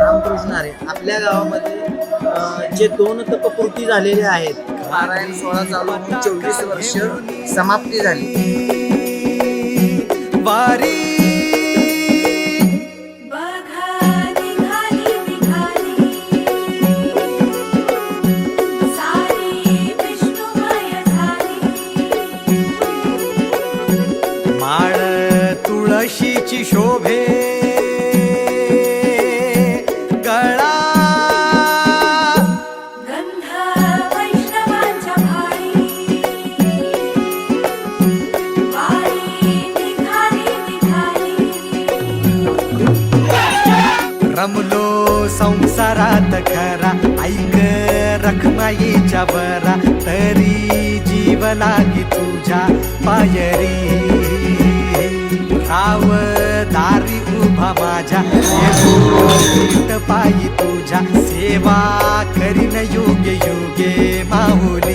रामकृष्ण हरी आपल्या गावामध्ये जे दोन तपपूर्ती झालेले आहेत नारायण सोळा चालू होऊन चोवीस वर्ष समाप्ती झाली. वारी. बघा निघाली निघाली. सारी विष्णुमय झाली. माळ तुळशीची शोभे. रमलो संसारात खरा. ऐक रखमाईच्या बरा तरी जीव लागी तुझ्या पायरी. राव दारी उभा माझ्या पायी तुझ्या. सेवा करीन योगे योगे माऊली.